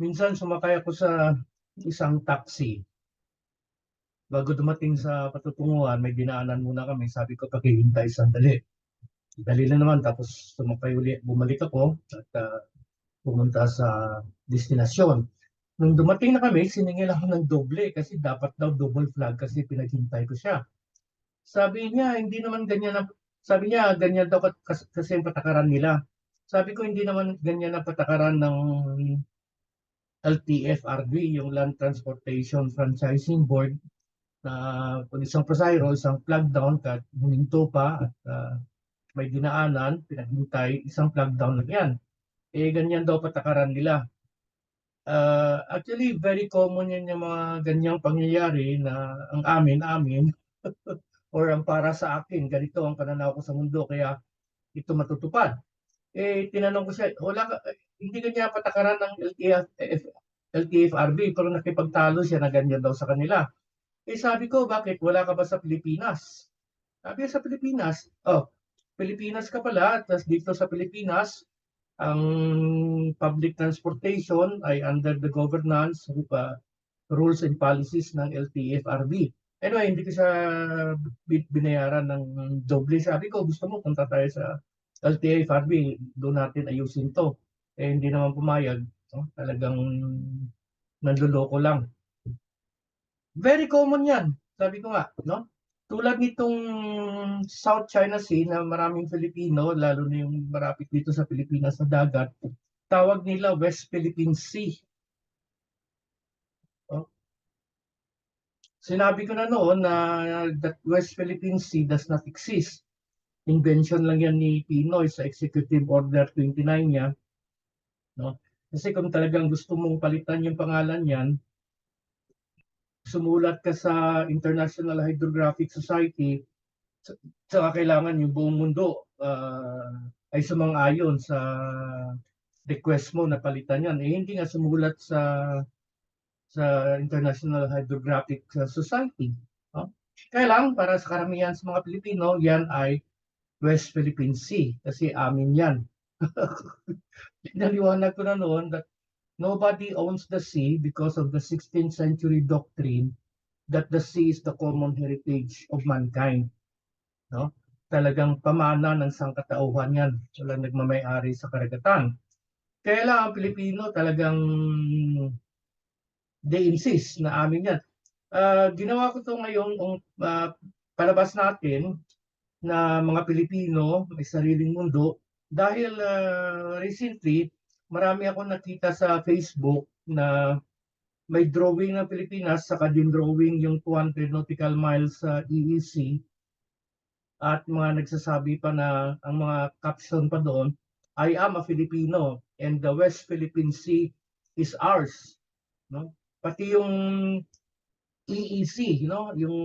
minsan sumakay ako sa isang taxi. Bago dumating sa patutunguhan, may dinaanan muna kami. Sabi ko, paghihintay sandali. Dali na naman, tapos sumakay uli, bumalik ako at ah, pumunta sa destinasyon. Nung dumating na kami, siningil ako ng doble kasi dapat daw double flag kasi pinaghintay ko siya. Sabi niya, hindi naman ganyan na, sabi niya, ganyan daw kat- kas- kasi ang patakaran nila. Sabi ko, hindi naman ganyan ang patakaran ng LTFRB, yung Land Transportation Franchising Board, na kung isang pasayro, isang flag down, kahit huminto pa at ah, may dinaanan, pinaghintay, isang flag down lang yan. Eh, ganyan daw patakaran nila. Ah, actually, very common yan yung mga ganyang pangyayari na ang amin, amin, or ang para sa akin, ganito ang pananaw ko sa mundo, kaya ito matutupad. Eh, tinanong ko siya, wala ka, hindi ganyan patakaran ng LTF, LTFRB, pero nakipagtalo siya na ganyan daw sa kanila. Eh sabi ko, bakit wala ka ba sa Pilipinas? Sabi niya, sa Pilipinas, oh, Pilipinas ka pala, tapos dito sa Pilipinas, ang public transportation ay under the governance of uh, rules and policies ng LTFRB. Anyway, hindi ko siya bi- binayaran ng doble. Sabi ko, gusto mo punta tayo sa LTFRB, doon natin ayusin to. Eh, hindi naman pumayag. No? Talagang nanluloko lang. Very common yan. Sabi ko nga, no? Tulad nitong South China Sea na maraming Filipino, lalo na yung marapit dito sa Pilipinas sa dagat, tawag nila West Philippine Sea. Oh. Sinabi ko na noon na that West Philippine Sea does not exist. Invention lang yan ni Pinoy sa Executive Order 29 niya. No? Kasi kung talagang gusto mong palitan yung pangalan yan, sumulat ka sa International Hydrographic Society, sa- saka kailangan yung buong mundo ah, ay sumang-ayon sa request mo na palitan yan. Eh, hindi nga sumulat sa sa International Hydrographic Society. No? Kaya lang, para sa karamihan sa mga Pilipino, yan ay West Philippine Sea kasi amin yan. Naliwanag ko na noon that nobody owns the sea because of the 16th century doctrine that the sea is the common heritage of mankind. No? Talagang pamana ng sangkatauhan yan. Wala nagmamayari sa karagatan. Kaya lang ang Pilipino talagang they insist na amin yan. Ah, ginawa ko to ngayong uh, palabas natin na mga Pilipino may sariling mundo dahil ah, recently marami akong nakita sa Facebook na may drawing ng Pilipinas saka din drawing yung 200 nautical miles sa EEC at mga nagsasabi pa na ang mga caption pa doon I am a Filipino and the West Philippine Sea is ours no? Pati yung EEC no? Yung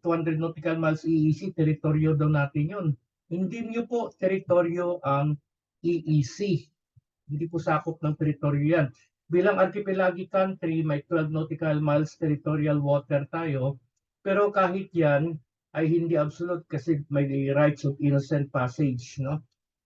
200 nautical miles EEC teritoryo daw natin yun hindi niyo po teritoryo ang EEC hindi po sakop ng teritoryo yan. Bilang archipelagic country, may 12 nautical miles territorial water tayo. Pero kahit yan ay hindi absolute kasi may rights of innocent passage. No?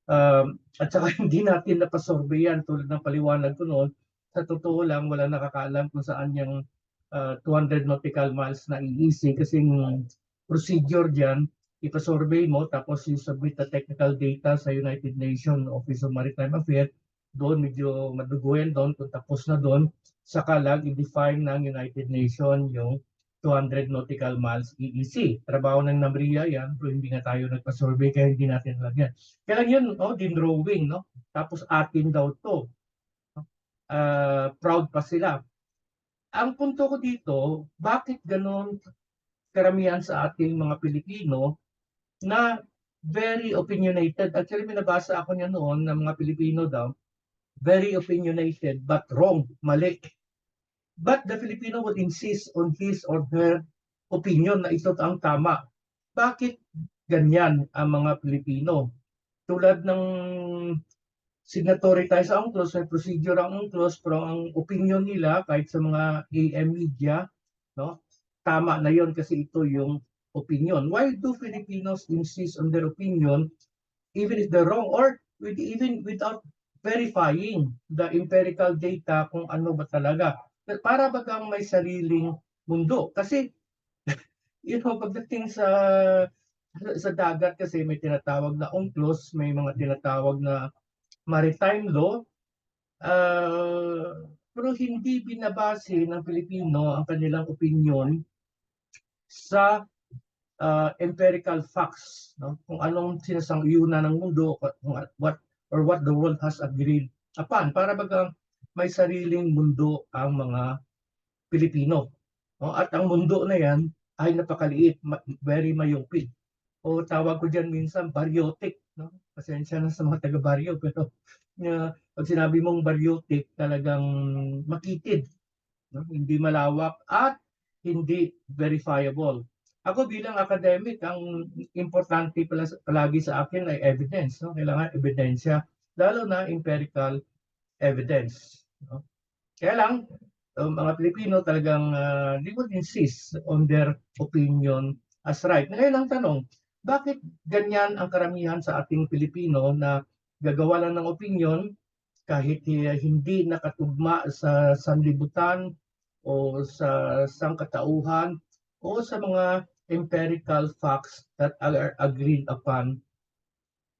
Um, at saka hindi natin napasurvey yan tulad ng paliwanag ko noon. Sa totoo lang, wala nakakaalam kung saan yung uh, 200 nautical miles na EEC kasi yung procedure dyan, ipasurvey mo tapos you submit the technical data sa United Nations Office of Maritime Affairs doon medyo madugo yan doon kung tapos na doon saka lang i-define ng United Nations yung 200 nautical miles EEC. Trabaho ng NAMRIA yan pero hindi nga tayo nagpa-survey kaya hindi natin lagyan. Kaya lang yun, no, din drawing, no? Tapos atin daw to. Uh, proud pa sila. Ang punto ko dito, bakit ganon karamihan sa ating mga Pilipino na very opinionated. Actually, may nabasa ako niya noon ng mga Pilipino daw, very opinionated but wrong, mali. But the Filipino would insist on his or her opinion na ito ang tama. Bakit ganyan ang mga Pilipino? Tulad ng signatory tayo sa UNCLOS, may procedure ang UNCLOS, pero ang opinion nila kahit sa mga AM media, no, tama na yon kasi ito yung opinion. Why do Filipinos insist on their opinion even if they're wrong or with, even without verifying the empirical data kung ano ba talaga. Para bagang may sariling mundo. Kasi, you know, pagdating sa sa dagat kasi may tinatawag na UNCLOS, may mga tinatawag na maritime law, uh, pero hindi binabase ng Pilipino ang kanilang opinion sa uh, empirical facts, no? kung anong sinasang-iuna ng mundo, kung what or what the world has agreed upon, para bagang may sariling mundo ang mga Pilipino. No? At ang mundo na yan ay napakaliit, very myopic. O tawag ko dyan minsan baryotic. No? Pasensya na sa mga taga-baryo, pero uh, pag sinabi mong baryotic, talagang makitid. No? Hindi malawak at hindi verifiable. Ako bilang academic, ang importante pala, palagi sa akin ay evidence. No? Kailangan ebidensya, lalo na empirical evidence. No? Kaya lang, um, mga Pilipino talagang uh, they would insist on their opinion as right. Ngayon ang tanong, bakit ganyan ang karamihan sa ating Pilipino na gagawa lang ng opinion kahit hindi nakatugma sa sanlibutan o sa sangkatauhan o sa mga empirical facts that are agreed upon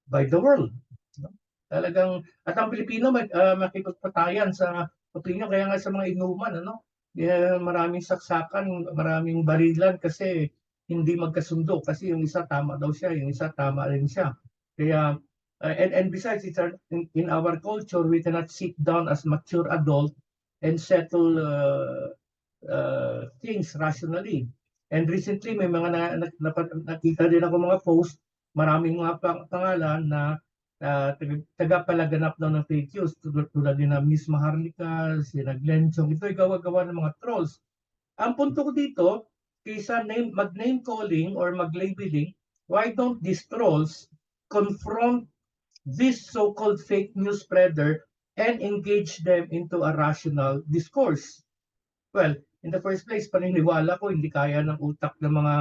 by the world. No? Talagang, at ang Pilipino may, uh, makipagpatayan sa opinion, kaya nga sa mga inuman, ano? Yeah, maraming saksakan, maraming barilan kasi hindi magkasundo kasi yung isa tama daw siya, yung isa tama rin siya. Kaya uh, and and besides it's our, in, in our culture we cannot sit down as mature adult and settle uh, uh, things rationally. And recently, may mga na, na, na, nakita din ako mga post, maraming mga pang, pangalan na uh, tagapalaganap daw ng fake news tulad, din na Miss Maharlika, si Glenn Chong. Ito ay gawa-gawa ng mga trolls. Ang punto ko dito, kaysa name, mag-name calling or mag-labeling, why don't these trolls confront this so-called fake news spreader and engage them into a rational discourse? Well, in the first place, paniniwala ko hindi kaya ng utak ng mga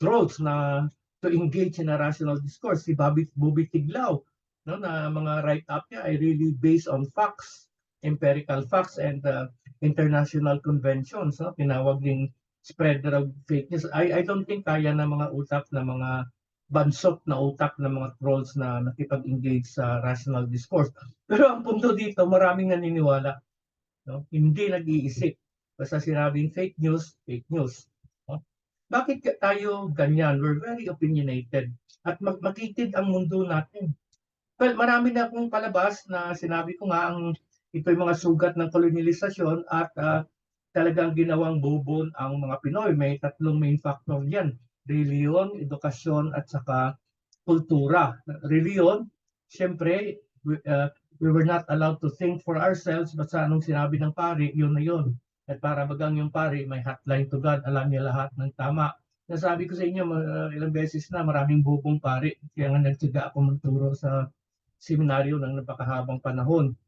trolls na to engage in a rational discourse. Si Bobby, Bobby Tiglao, no, na mga write-up niya ay really based on facts, empirical facts and uh, international conventions. No? Tinawag din spreader of fake news. I, I don't think kaya ng mga utak ng mga bansot na utak ng mga trolls na nakipag-engage sa rational discourse. Pero ang punto dito, maraming naniniwala. No? Hindi nag-iisip. Basta sinabing fake news, fake news. No? Bakit tayo ganyan? We're very opinionated. At mag makitid ang mundo natin. Well, marami na akong palabas na sinabi ko nga ang ito'y mga sugat ng kolonyalisasyon at uh, talagang ginawang bubon ang mga Pinoy. May tatlong main factor yan. Reliyon, edukasyon at saka kultura. Reliyon, siyempre, we, uh, we were not allowed to think for ourselves basta anong sinabi ng pari, yun na yun. At para bagang yung pari, may hotline to God, alam niya lahat ng tama. Nasabi ko sa inyo uh, ilang beses na maraming bubong pari. Kaya nga nagtsaga ako magturo sa seminaryo ng napakahabang panahon.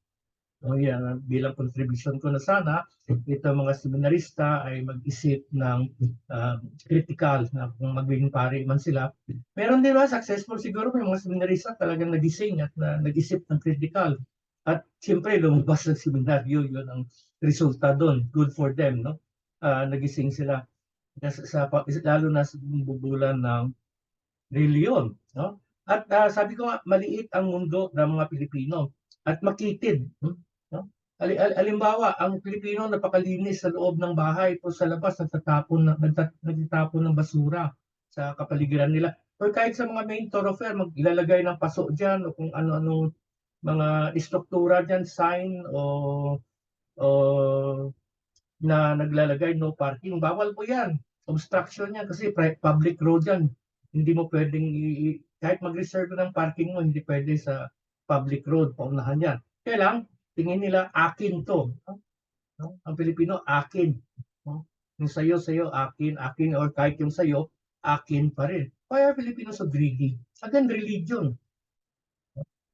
So yan, bilang contribution ko na sana, ito mga seminarista ay mag-isip ng uh, critical na kung magiging pari man sila. Meron din ba successful siguro may mga seminarista talagang nagising at na, nag-isip ng critical. At siyempre lumabas ng seminaryo, yun ang resulta doon. Good for them, no? Uh, nagising sila sa, sa, lalo na sa bubulan ng reliyon, no? At uh, sabi ko nga, maliit ang mundo ng mga Pilipino at makitid. No? Al al alimbawa, ang Pilipino napakalinis sa loob ng bahay, po sa labas nagtatapon, nagtatapon ng basura sa kapaligiran nila. Or kahit sa mga main thoroughfare, mag-ilalagay ng paso dyan o kung ano-anong mga istruktura dyan, sign o, o na naglalagay no parking. Bawal po yan. Obstruction yan kasi public road yan. Hindi mo pwedeng, kahit mag-reserve ng parking mo, hindi pwede sa public road, paunahan yan. Kaya lang, tingin nila, akin to. No? Ang Pilipino, akin. No? Yung sayo, sayo, akin, akin, or kahit yung sayo, akin pa rin. Why are Filipinos so greedy? Again, religion.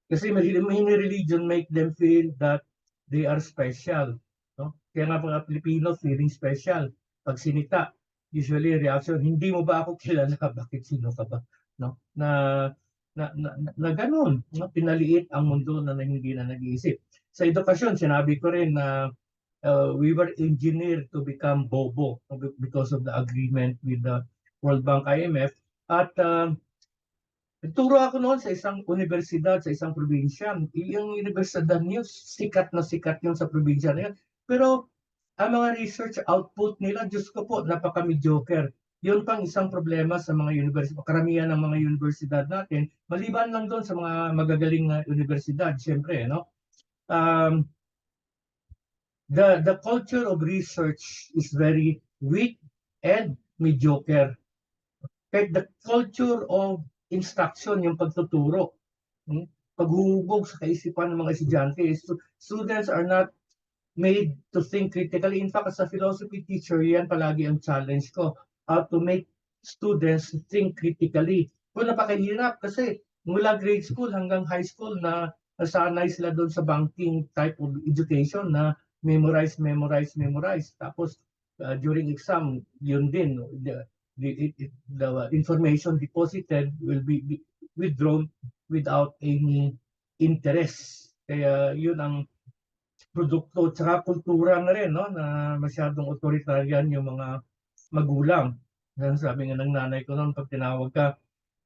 Kasi may religion make them feel that they are special. No? Kaya nga mga Pilipino feeling special. Pag sinita, usually reaction, hindi mo ba ako kilala? Bakit sino ka ba? No? Na na, na, na, na ganun, no? pinaliit ang mundo na, na hindi na nag-iisip. Sa edukasyon, sinabi ko rin na uh, we were engineered to become bobo because of the agreement with the World Bank IMF. At uh, Nagturo ako noon sa isang universidad, sa isang probinsya. Yung universidad niyo, sikat na sikat yun sa probinsya na yun. Pero ang mga research output nila, Diyos ko po, napaka-mediocre. Yun pang isang problema sa mga universidad, karamihan ng mga universidad natin, maliban lang doon sa mga magagaling na universidad, siyempre, no? Um, the, the culture of research is very weak and mediocre. The culture of instruction, yung pagtuturo, hmm? paghuhubog sa kaisipan ng mga estudyante. Students are not made to think critically. In fact, as a philosophy teacher, yan palagi ang challenge ko. How to make students think critically. Kung napakahirap kasi mula grade school hanggang high school na nasanay sila doon sa banking type of education na memorize, memorize, memorize. Tapos uh, during exam, yun din. The, the, information deposited will be, be withdrawn without any interest. Kaya yun ang produkto tsaka kultura na rin no na masyadong authoritarian yung mga magulang. Yan sabi nga ng nanay ko noon pag tinawag ka,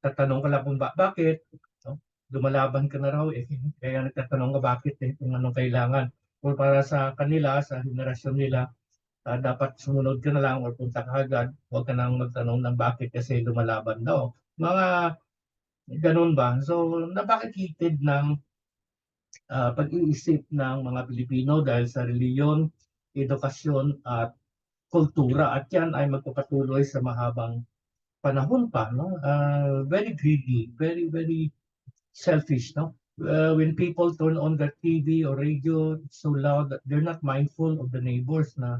tatanong ka lang kung ba, bakit? No? Lumalaban ka na raw eh. Kaya nagtatanong ka bakit eh, kung anong kailangan. O para sa kanila, sa henerasyon nila, uh, dapat sumunod ka na lang o punta ka agad. Huwag ka nang magtanong ng bakit kasi lumalaban daw. Mga ganun ba? So, napakikitid ng uh, pag-iisip ng mga Pilipino dahil sa reliyon, edukasyon at kultura at yan ay magpapatuloy sa mahabang panahon pa no uh, very greedy very very selfish no uh, when people turn on the TV or radio so loud that they're not mindful of the neighbors na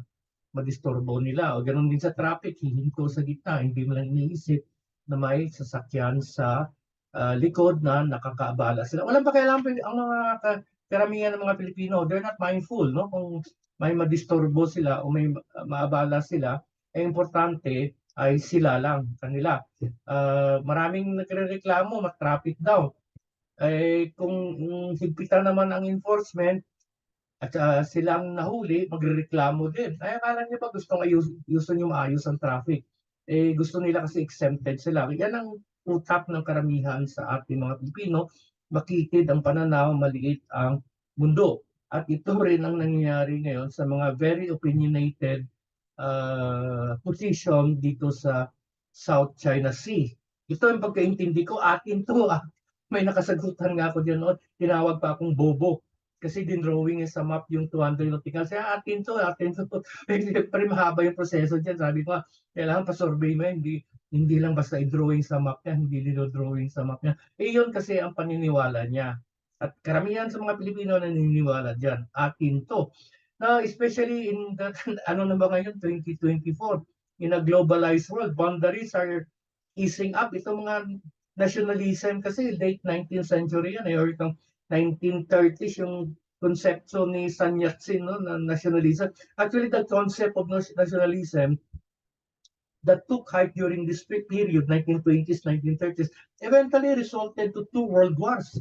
madisturbo nila o ganun din sa traffic hihinto sa gitna hindi mo lang iniisip na may sasakyan sa uh, likod na nakakaabala sila walang pakialam ang mga karamihan ng mga Pilipino they're not mindful no kung may madisturbo sila o may maabala sila, ay importante ay sila lang, kanila. Uh, maraming nagre-reklamo, mag-traffic daw. Eh, kung um, higpitan naman ang enforcement, at uh, silang nahuli, magre-reklamo din. Ay, akala niyo ba gustong ayus, gusto niyo maayos ang traffic? Eh, gusto nila kasi exempted sila. Yan ang utak ng karamihan sa ating mga Pilipino. Makitid ang pananaw, maliit ang mundo. At ito rin ang nangyayari ngayon sa mga very opinionated uh, position dito sa South China Sea. Ito ang pagkaintindi ko, atin to ah. May nakasagutan nga ako dyan noon, tinawag pa akong bobo. Kasi din drawing sa map yung 200 nautical. Kasi atin to, atin to. Pero mahaba yung proseso dyan. Sabi ko, kailangan pa-survey mo, hindi, hindi lang basta i-drawing sa map niya, hindi dito drawing sa map niya. Eh yun kasi ang paniniwala niya. At karamihan sa mga Pilipino naniniwala dyan. Atin to. Now, especially in the, ano na ba ngayon, 2024, in a globalized world, boundaries are easing up. Ito mga nationalism kasi late 19th century yan, eh, or itong 1930s yung konsepto ni Sun Yat-sen no, na nationalism. Actually, the concept of nationalism that took height during this period, 1920s, 1930s, eventually resulted to two world wars.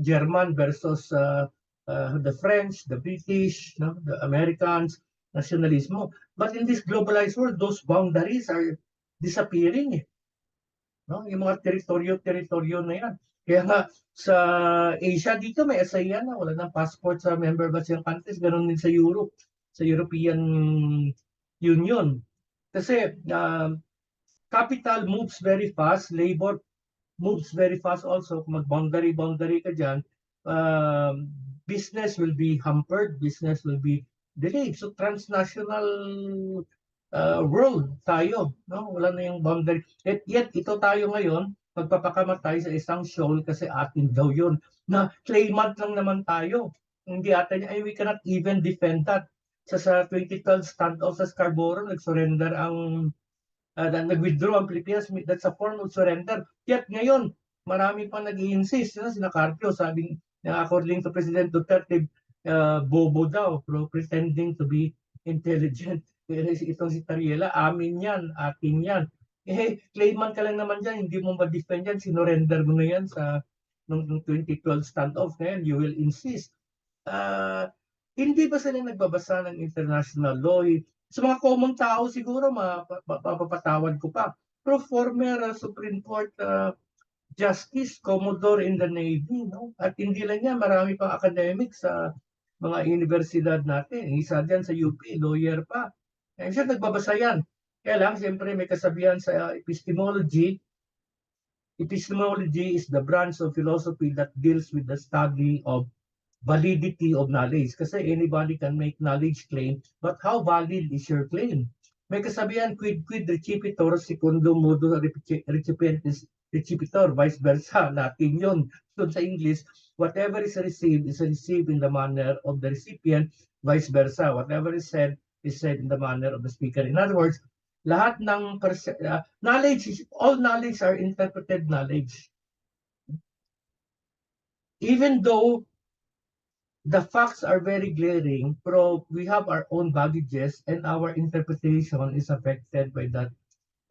German versus uh, uh, the French, the British, no? the Americans, nationalismo. But in this globalized world, those boundaries are disappearing. Eh. No? Yung mga teritoryo-teritoryo na yan. Kaya nga sa Asia dito may ASEAN na wala nang passport sa member ba siyang countries. Ganon din sa Europe, sa European Union. Kasi uh, capital moves very fast, labor moves very fast also. Kung mag-boundary-boundary ka dyan, um, business will be hampered, business will be delayed. So transnational uh, world tayo, no? Wala na yung boundary. At yet, ito tayo ngayon, magpapakamatay sa isang shoal kasi atin daw yun. Na claimant lang naman tayo. Hindi atin, ay we cannot even defend that. Sa, sa 2012 standoff sa Scarborough, nag-surrender ang uh, nag-withdraw ang Pilipinas, that's a form of surrender. Yet ngayon, marami pa nag-insist, know, sina Carpio, sabing, according to President Duterte, uh, bobo daw, bro, pretending to be intelligent. Itong si Tariela, amin yan, atin yan. Eh, claimant ka lang naman dyan, hindi mo ma-defend yan, sinurrender mo na yan sa nung, nung 2012 standoff na yan, you will insist. Ah, hindi ba sila nagbabasa ng international law? Sa mga common tao siguro, mapa- ma- mapapatawad ko pa. Pero former uh, Supreme Court uh, Justice, Commodore in the Navy, no? At hindi lang yan, marami pang academics sa mga universidad natin. Isa dyan sa UP, lawyer pa. Eh, siya nagbabasa yan. Kaya lang, siyempre may kasabihan sa epistemology. Epistemology is the branch of philosophy that deals with the study of validity of knowledge. Kasi anybody can make knowledge claim, but how valid is your claim? May kasabihan, quid quid recipitor, modo recipi- recipientis recipitor, vice versa. Latin yun. So sa English, whatever is received is received in the manner of the recipient, vice versa. Whatever is said is said in the manner of the speaker. In other words, lahat ng uh, knowledge, is, all knowledge are interpreted knowledge. Even though the facts are very glaring, pero we have our own baggages and our interpretation is affected by that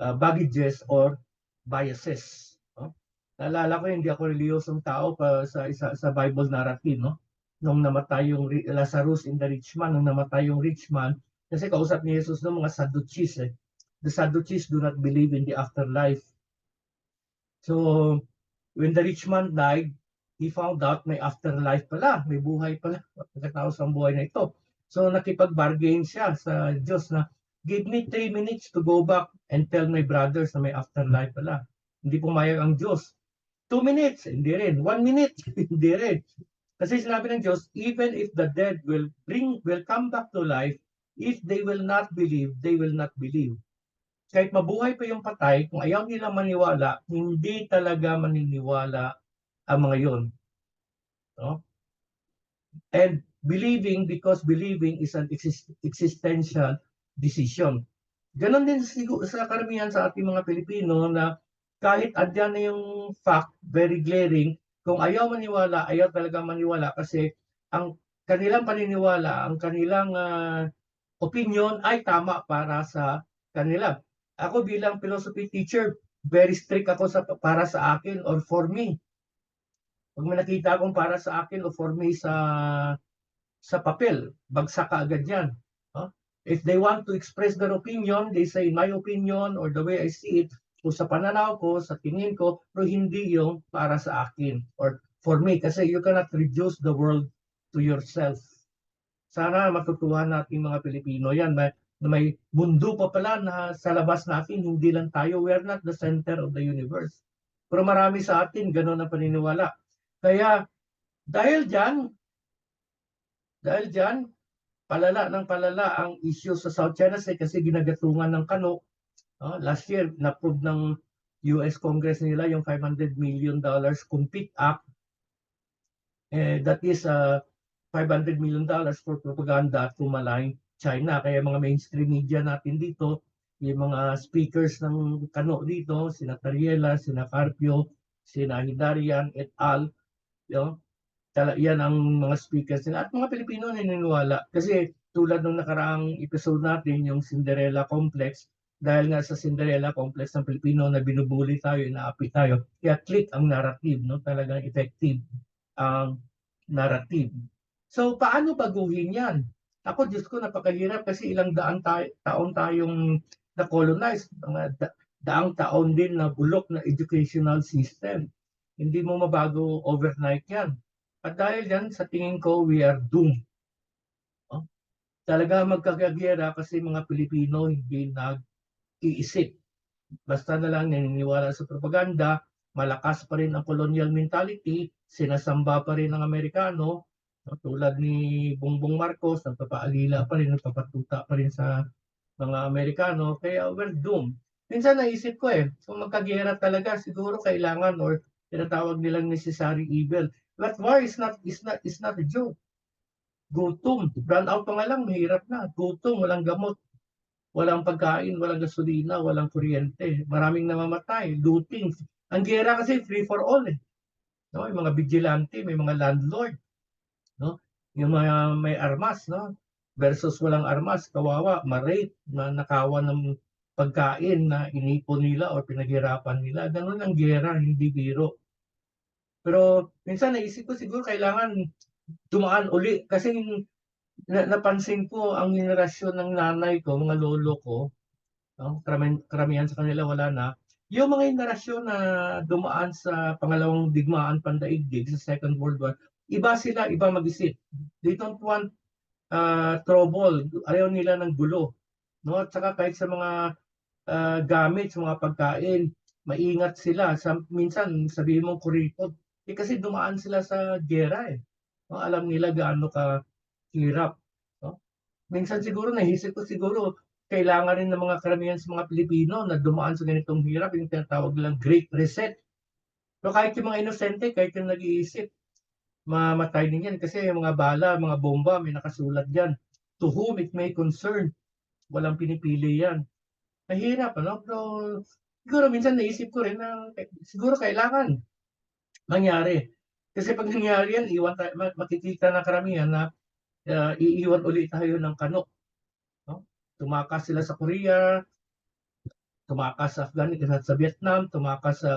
uh, baggages or biases. No? Naalala ko, hindi ako reliyosong tao pa sa, isa, sa Bible narrative. No? Nung namatay yung Lazarus in the rich man, nung namatay yung rich man, kasi kausap ni Jesus ng mga Sadducees. Eh. The Sadducees do not believe in the afterlife. So, when the rich man died, he found out may afterlife pala, may buhay pala pagkatapos ng buhay na ito. So nakipag-bargain siya sa Diyos na give me three minutes to go back and tell my brothers na may afterlife pala. Hindi pumayag ang Diyos. Two minutes, hindi rin. One minute, hindi rin. Kasi sinabi ng Diyos, even if the dead will bring, will come back to life, if they will not believe, they will not believe. Kahit mabuhay pa yung patay, kung ayaw nila maniwala, hindi talaga maniniwala ang mga yon. No? And believing because believing is an exist- existential decision. Ganon din siguro sa karamihan sa ating mga Pilipino na kahit andyan na yung fact, very glaring, kung ayaw maniwala, ayaw talaga maniwala kasi ang kanilang paniniwala, ang kanilang ah, opinion ay tama para sa kanila. Ako bilang philosophy teacher, very strict ako sa para sa akin or for me. Pag may nakita akong para sa akin o for me sa sa papel, bagsak ka agad yan. no? If they want to express their opinion, they say my opinion or the way I see it, o sa pananaw ko, sa tingin ko, pero hindi yung para sa akin or for me. Kasi you cannot reduce the world to yourself. Sana matutuhan natin mga Pilipino yan na, na may mundo pa pala na sa labas natin, hindi lang tayo. We are not the center of the universe. Pero marami sa atin, ganun ang paniniwala. Kaya dahil dyan, dahil dyan, palala ng palala ang issue sa South China Sea kasi ginagatungan ng kano. Ah, last year, na-prove ng US Congress nila yung 500 million dollars Compete Act. Eh, that is uh, 500 million dollars for propaganda to malign China. Kaya mga mainstream media natin dito, yung mga speakers ng kano dito, sina Tariela, sina Carpio, sina Hidarian et al. Tala, yan ang mga speakers nila. At mga Pilipino naniniwala. Kasi tulad ng nakaraang episode natin, yung Cinderella Complex, dahil nga sa Cinderella Complex ng Pilipino na binubuli tayo, inaapi tayo, kaya click ang narrative, no? talagang effective ang narrative. So, paano baguhin yan? Ako, Diyos ko, napakahirap kasi ilang daan tayo, taon tayong na-colonize, mga da- daang taon din na bulok na educational system. Hindi mo mabago overnight yan. At dahil yan, sa tingin ko, we are doomed. Oh? Talaga magkakagyera kasi mga Pilipino hindi nag-iisip. Basta na lang naniniwala sa propaganda, malakas pa rin ang colonial mentality, sinasamba pa rin ng Amerikano, no? tulad ni Bongbong Marcos, nagpapaalila pa rin, nagpapatuta pa rin sa mga Amerikano, kaya we're doomed. Minsan naisip ko eh, kung magkagyera talaga, siguro kailangan or tinatawag nilang necessary evil. But war is not is not is not a joke. Gutom, run out pa nga lang, mahirap na. Gutom, walang gamot, walang pagkain, walang gasolina, walang kuryente. Maraming namamatay, looting. Ang gera kasi free for all eh. No, yung mga vigilante, may mga landlord, no? Yung mga may armas, no? Versus walang armas, kawawa, ma-rape, na nakawan ng pagkain na inipon nila o pinaghirapan nila. Ganun ang gera, hindi biro. Pero minsan naisip ko siguro kailangan dumaan uli kasi na, napansin ko ang henerasyon ng nanay ko, mga lolo ko, no? karamihan, karamihan sa kanila wala na, yung mga henerasyon na dumaan sa pangalawang digmaan pandaigdig sa Second World War, iba sila, iba mag-isip. They don't want uh, trouble, ayaw nila ng gulo. No? At saka kahit sa mga uh, gamit, sa mga pagkain, maingat sila. Sa, minsan, sabihin mo kuripot, eh, kasi dumaan sila sa gera eh. No? Alam nila gaano ka hirap. No? Minsan siguro, nahisip ko siguro, kailangan rin ng mga karamihan sa mga Pilipino na dumaan sa ganitong hirap, yung tinatawag nilang Great Reset. So kahit yung mga inosente, kahit yung nag-iisip, mamatay din yan kasi mga bala, mga bomba, may nakasulat dyan. To whom it may concern. Walang pinipili yan. Mahirap, ano? Pero siguro minsan naisip ko rin na siguro kailangan mangyari. Kasi pag nangyari yan, iwan tayo, makikita na karamihan na uh, iiwan ulit tayo ng kanok. No? Tumakas sila sa Korea, tumakas sa Afghanistan, sa Vietnam, tumakas sa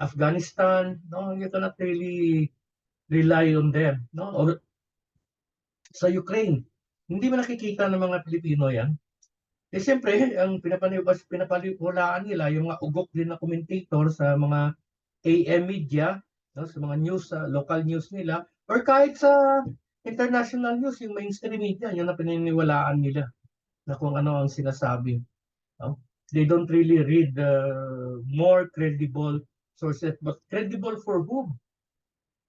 Afghanistan. No? You cannot really rely on them. No? Or sa Ukraine, hindi mo nakikita ng mga Pilipino yan. Eh siyempre, ang pinapaniwas, pinapaliwalaan nila, yung mga ugok din na commentator sa mga AM media, no, sa mga news, sa local news nila, or kahit sa international news, yung mainstream media, yun na pininiwalaan nila na kung ano ang sinasabi. No? They don't really read uh, more credible sources, but credible for whom?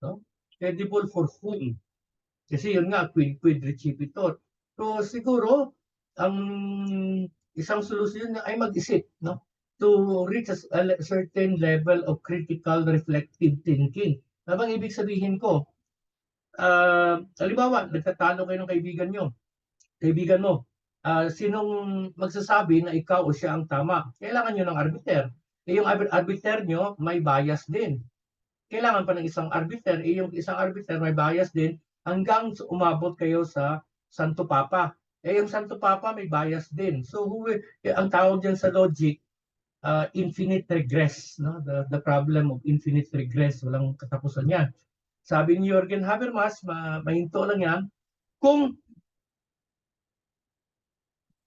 No? Credible for whom? Kasi yun nga, quid quid recipitor. So siguro, ang isang solusyon ay mag-isip, no? To reach a, certain level of critical reflective thinking. Ano bang ibig sabihin ko? Uh, halimbawa, nagtatalo kayo ng kaibigan nyo. Kaibigan mo, uh, sinong magsasabi na ikaw o siya ang tama? Kailangan nyo ng arbiter. Eh, yung arbiter nyo, may bias din. Kailangan pa ng isang arbiter. Eh, yung isang arbiter may bias din hanggang umabot kayo sa Santo Papa. Eh, yung Santo Papa may bias din. So, who, eh, ang tawag dyan sa logic, uh, infinite regress. No? The, the problem of infinite regress. Walang katapusan yan. Sabi ni Jürgen Habermas, ma mahinto lang yan, kung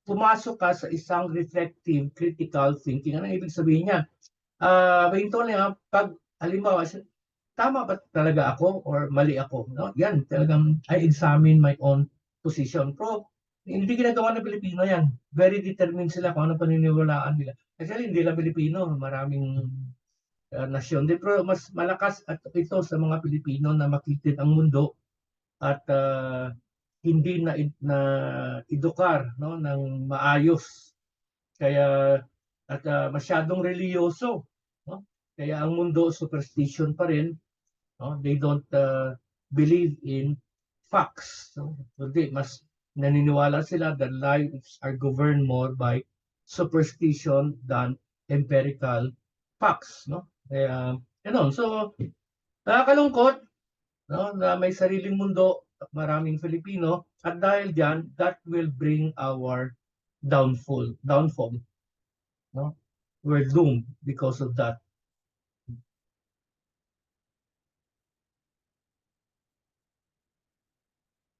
pumasok ka sa isang reflective, critical thinking, ano ibig sabihin niya? Uh, mahinto lang yan, pag halimbawa, tama ba talaga ako or mali ako? No? Yan, talagang I examine my own position. Pero hindi ginagawa ng Pilipino yan. Very determined sila kung ano paniniwalaan nila. Actually, hindi lang Pilipino, maraming uh, nasyon din. Pero mas malakas at ito sa mga Pilipino na makitid ang mundo at uh, hindi na, na edukar no, ng maayos. Kaya at uh, masyadong reliyoso. Kaya ang mundo superstition pa rin. No? They don't uh, believe in facts. No? Kundi mas naniniwala sila that lives are governed more by superstition than empirical facts, no? Kaya, ano, so, nakakalungkot, no, na may sariling mundo, maraming Filipino, at dahil diyan, that will bring our downfall, downfall, no? We're doomed because of that.